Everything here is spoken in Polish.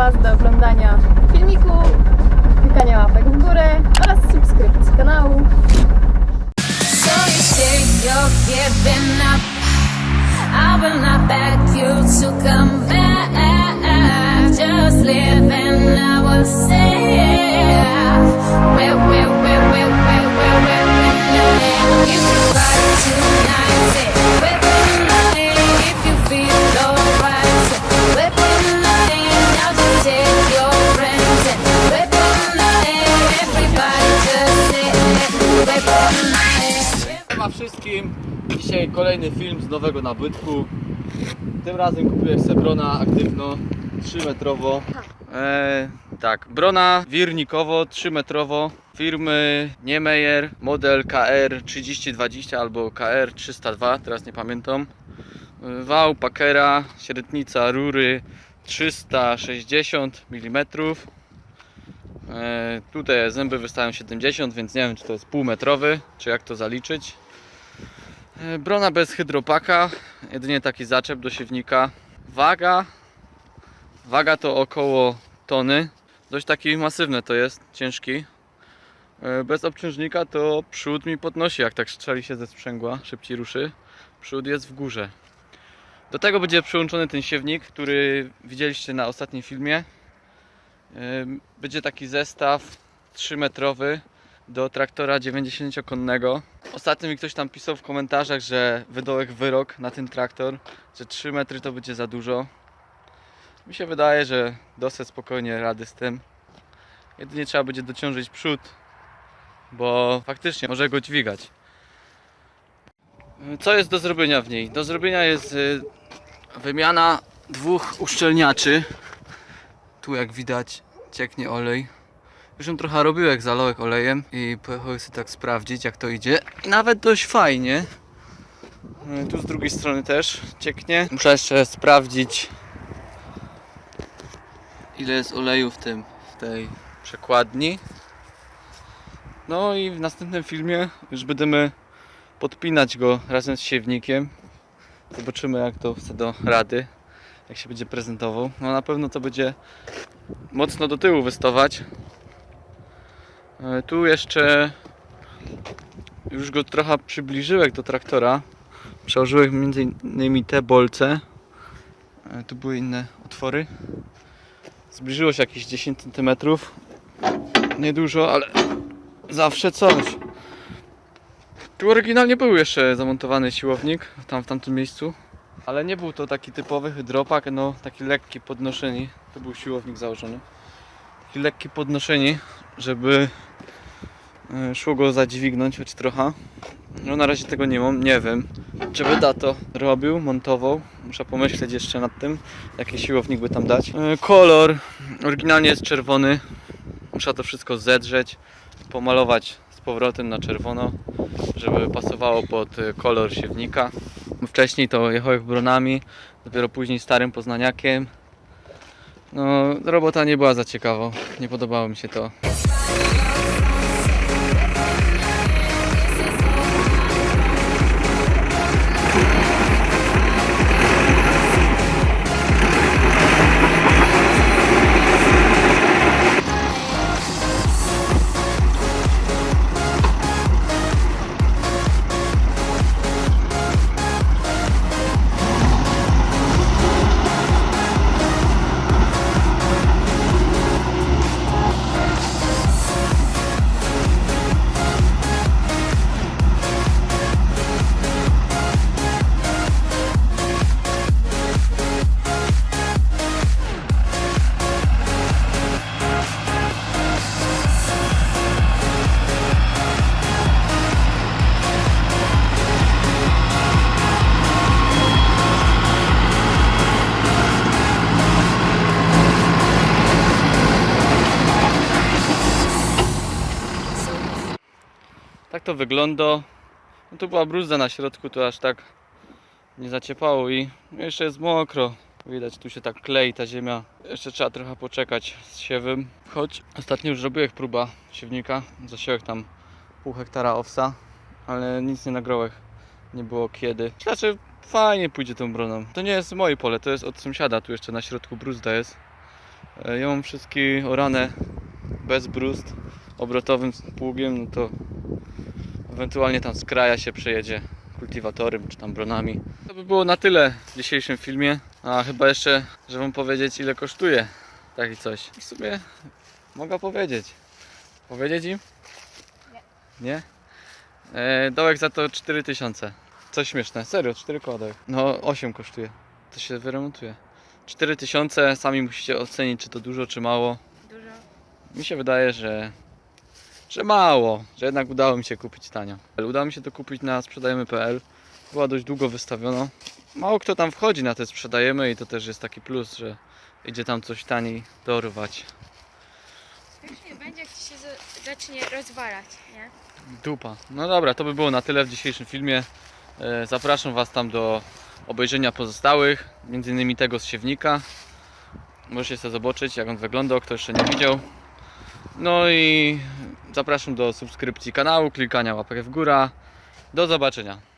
Was do oglądania filmiku, klikania łapek w górę oraz subskrypcji kanału. So you're wszystkim, dzisiaj kolejny film z nowego nabytku. Tym razem kupiłem sobie Brona aktywno 3 metrowo. E, tak, Brona wirnikowo 3 metrowo firmy Niemeyer model KR 3020 albo KR 302, teraz nie pamiętam. Wał Packera, średnica rury 360 mm. E, tutaj zęby wystają 70, więc nie wiem czy to jest półmetrowy, czy jak to zaliczyć. E, Brona bez hydropaka, jedynie taki zaczep do siewnika. Waga, waga to około tony. Dość taki masywny to jest, ciężki. E, Bez obciążnika to przód mi podnosi, jak tak strzeli się ze sprzęgła, szybciej ruszy. Przód jest w górze. Do tego będzie przyłączony ten siewnik, który widzieliście na ostatnim filmie. Ym, Będzie taki zestaw 3-metrowy do traktora 90-konnego. Ostatnio mi ktoś tam pisał w komentarzach, że wydołek wyrok na ten traktor, że 3 metry to będzie za dużo. Mi się wydaje, że dosyć spokojnie rady z tym. Jedynie trzeba będzie dociążyć przód, bo faktycznie może go dźwigać. Co jest do zrobienia w niej? Do zrobienia jest y, wymiana dwóch uszczelniaczy. Tu jak widać cieknie olej. Już ją trochę robiłem, zalałem olejem i pojechałem sobie tak sprawdzić jak to idzie. I nawet dość fajnie. E, Tu z drugiej strony też cieknie. Muszę jeszcze sprawdzić ile jest oleju w tym, w tej przekładni. No i w następnym filmie już będziemy podpinać go razem z siewnikiem. Zobaczymy jak to chce do rady, jak się będzie prezentował. No na pewno to będzie mocno do tyłu wystawać. Tu jeszcze już go trochę przybliżyłem do traktora. Przełożyłem między innymi te bolce. E, Tu były inne otwory. Zbliżyło się jakieś 10 cm. Niedużo, ale zawsze coś. Tu oryginalnie był jeszcze zamontowany siłownik, tam w tamtym miejscu. Ale nie był to taki typowy hydropak, no taki lekki podnoszeni. To był siłownik założony. Taki lekki podnoszeni, żeby szło go zadźwignąć choć trochę. No na razie tego nie mam, nie wiem. Czy by to robił, montował. Muszę pomyśleć jeszcze nad tym, jaki siłownik by tam dać. E, Kolor oryginalnie jest czerwony. Muszę to wszystko zedrzeć, pomalować z powrotem na czerwono, żeby pasowało pod e, kolor siewnika. Wcześniej to jechałem bronami, dopiero później starym poznaniakiem. No, robota nie była za ciekawa, nie podobało mi się to. To wygląda. No tu była bruzda na środku, to aż tak nie zaciepało i jeszcze jest mokro. Widać, tu się tak klei ta ziemia. Jeszcze trzeba trochę poczekać z siewem. Choć ostatnio już robiłem próba siewnika. Zasiałem tam pół hektara owsa, ale nic nie nagrałem. Nie było kiedy. Znaczy fajnie pójdzie tą broną. To nie jest moje pole, to jest od sąsiada. Tu jeszcze na środku bruzda jest. E, Ja mam wszystkie orane bez brust, obrotowym pługiem, no to ewentualnie tam z kraja się przejedzie kultywatorem czy tam bronami. To by było na tyle w dzisiejszym filmie. A chyba jeszcze, że wam powiedzieć ile kosztuje taki coś. I w sumie mogę powiedzieć. Powiedzieć im? Nie. Nie? E, dołek za to 4000. Coś śmieszne, serio, 4 koła dołek. No 8 kosztuje. To się wyremontuje. 4000, sami musicie ocenić czy to dużo czy mało. Dużo. Mi się wydaje, że, że mało, że jednak udało mi się kupić tanio. Udało mi się to kupić na sprzedajemy.pl. Była dość długo wystawiona. Mało kto tam wchodzi na te sprzedajemy i to też jest taki plus, że idzie tam coś taniej dorwać. Już nie będzie, jak ci się za- zacznie rozwalać, nie? Dupa. No dobra, to by było na tyle w dzisiejszym filmie. E, Zapraszam Was tam do obejrzenia pozostałych, między innymi tego z siewnika. Możecie sobie zobaczyć, jak on wyglądał, kto jeszcze nie widział. No i zapraszam do subskrypcji kanału, klikania łapek w górę. Do zobaczenia.